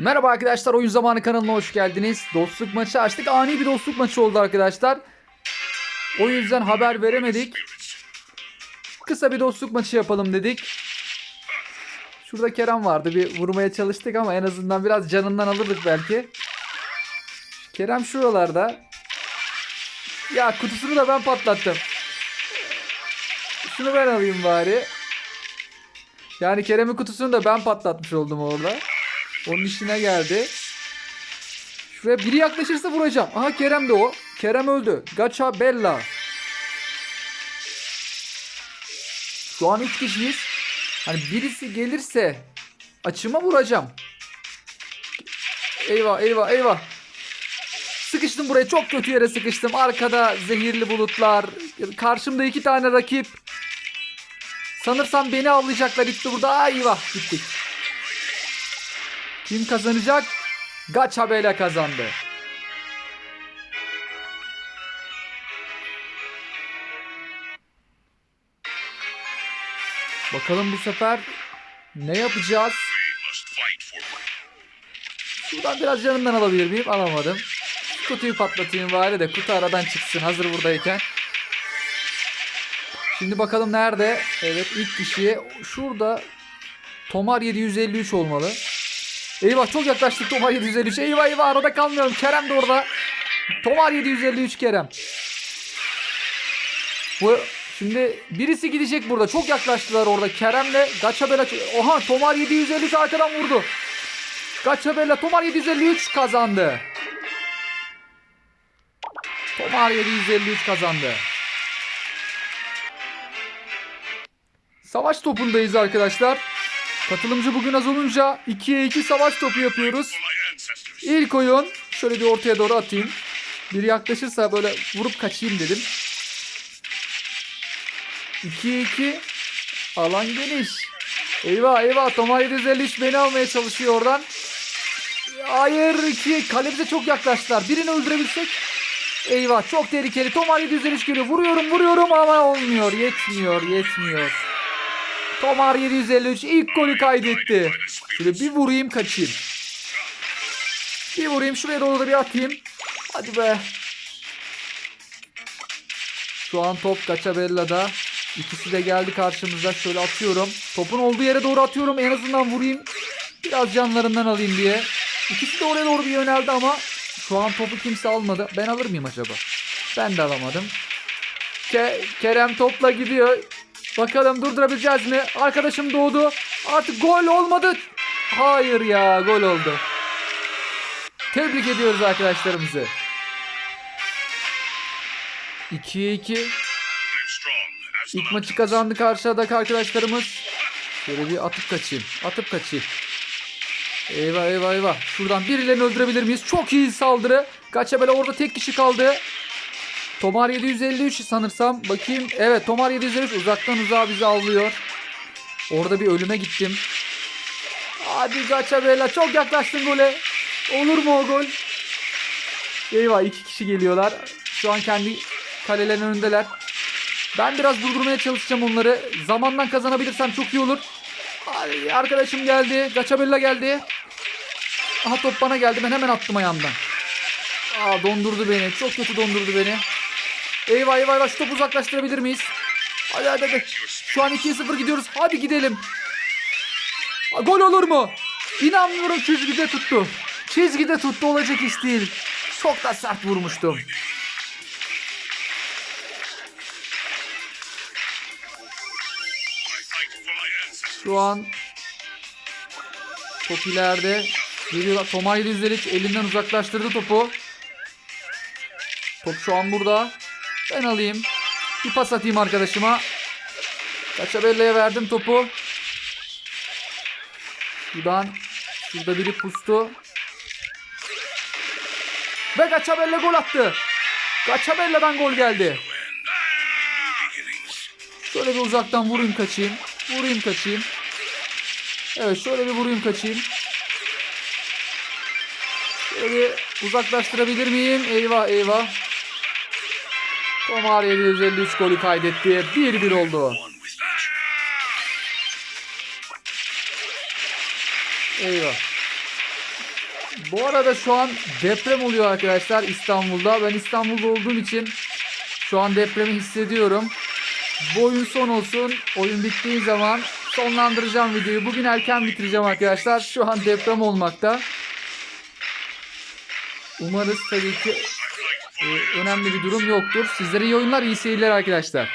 Merhaba arkadaşlar Oyun Zamanı kanalına hoş geldiniz. Dostluk maçı açtık. Ani bir dostluk maçı oldu arkadaşlar. O yüzden haber veremedik. Kısa bir dostluk maçı yapalım dedik. Şurada Kerem vardı. Bir vurmaya çalıştık ama en azından biraz canından alırdık belki. Kerem şuralarda. Ya kutusunu da ben patlattım. Şunu ben alayım bari. Yani Kerem'in kutusunu da ben patlatmış oldum orada. Onun işine geldi. Şuraya biri yaklaşırsa vuracağım. Aha Kerem de o. Kerem öldü. Gacha Bella. Şu an 3 kişiyiz. Hani birisi gelirse açıma vuracağım. Eyvah eyvah eyvah. Sıkıştım buraya çok kötü yere sıkıştım. Arkada zehirli bulutlar. Karşımda iki tane rakip. Sanırsam beni avlayacaklar gitti burada. Eyvah gittik. Kim kazanacak? Gacha Bela kazandı. Bakalım bu sefer ne yapacağız? Şuradan biraz canından alabilir miyim? Alamadım. Kutuyu patlatayım bari de kutu aradan çıksın hazır buradayken. Şimdi bakalım nerede? Evet ilk kişiye şurada Tomar 753 olmalı. Eyvah çok yaklaştık Tomar 753. Eyvah eyvah arada kalmıyorum. Kerem de orada. Tomar 753 Kerem. Bu şimdi birisi gidecek burada. Çok yaklaştılar orada. Kerem'le Gaçabela. Oha Tomar 753 arkadan vurdu. Gaçabela Tomar 753 kazandı. Tomar 753 kazandı. Savaş topundayız arkadaşlar. Katılımcı bugün az olunca 2'ye 2 savaş topu yapıyoruz. İlk oyun şöyle bir ortaya doğru atayım. Biri yaklaşırsa böyle vurup kaçayım dedim. 2'ye 2 alan geniş. Eyvah eyvah Tomar 753 beni almaya çalışıyor oradan. Hayır 2 kalemize çok yaklaştılar. Birini öldürebilsek. Eyvah çok tehlikeli. Tomar 753 geliyor. Vuruyorum vuruyorum ama olmuyor. Yetmiyor yetmiyor. Tomar 753 ilk golü kaydetti. Şöyle bir vurayım kaçayım. Bir vurayım şuraya doğru da bir atayım. Hadi be. Şu an top Gaçabella'da. İkisi de geldi karşımıza. Şöyle atıyorum. Topun olduğu yere doğru atıyorum. En azından vurayım. Biraz canlarından alayım diye. İkisi de oraya doğru bir yöneldi ama şu an topu kimse almadı. Ben alır mıyım acaba? Ben de alamadım. Ke- Kerem topla gidiyor. Bakalım durdurabileceğiz mi? Arkadaşım doğdu. Artık gol olmadı. Hayır ya gol oldu. Tebrik ediyoruz arkadaşlarımızı. 2'ye 2. İlk maçı kazandı karşıdaki arkadaşlarımız. Şöyle bir atıp kaçayım. Atıp kaçayım. Eyvah eyvah eyvah. Şuradan birilerini öldürebilir miyiz? Çok iyi saldırı. Gaçabela orada tek kişi kaldı. Tomar 753 sanırsam. Bakayım. Evet Tomar 753 uzaktan uzağa bizi avlıyor. Orada bir ölüme gittim. Hadi Gaçabela çok yaklaştın gole. Olur mu o gol? Eyvah iki kişi geliyorlar. Şu an kendi kalelerin önündeler. Ben biraz durdurmaya çalışacağım onları. Zamandan kazanabilirsem çok iyi olur. Ay, arkadaşım geldi. Gaçabella geldi. Aha top bana geldi. Ben hemen attım ayağımdan. Aa dondurdu beni. Çok kötü dondurdu beni. Eyvah eyvah eyvah şu topu uzaklaştırabilir miyiz? Hadi hadi hadi. Şu an 2-0 gidiyoruz. Hadi gidelim. Gol olur mu? İnanmıyorum çizgide tuttu. Çizgide tuttu olacak iş değil. Çok da sert vurmuştum. Şu an top ileride. Geliyor. Tomay 753 elinden uzaklaştırdı topu. Top şu an burada. Ben alayım. Bir pas atayım arkadaşıma. Kaçabella'ya verdim topu. Şuradan şurada biri pustu. Ve Gaçabella gol attı. Gaçabella'dan gol geldi. Şöyle bir uzaktan vurayım kaçayım. Vurayım kaçayım. Evet şöyle bir vurayım kaçayım. Şöyle uzaklaştırabilir miyim? Eyvah eyvah. Tomar 753 golü kaydetti. 1-1 oldu. Eyvah. Bu arada şu an deprem oluyor arkadaşlar İstanbul'da. Ben İstanbul'da olduğum için şu an depremi hissediyorum. Bu oyun son olsun. Oyun bittiği zaman sonlandıracağım videoyu. Bugün erken bitireceğim arkadaşlar. Şu an deprem olmakta. Umarız tabii ki önemli bir durum yoktur. Sizlere iyi oyunlar, iyi seyirler arkadaşlar.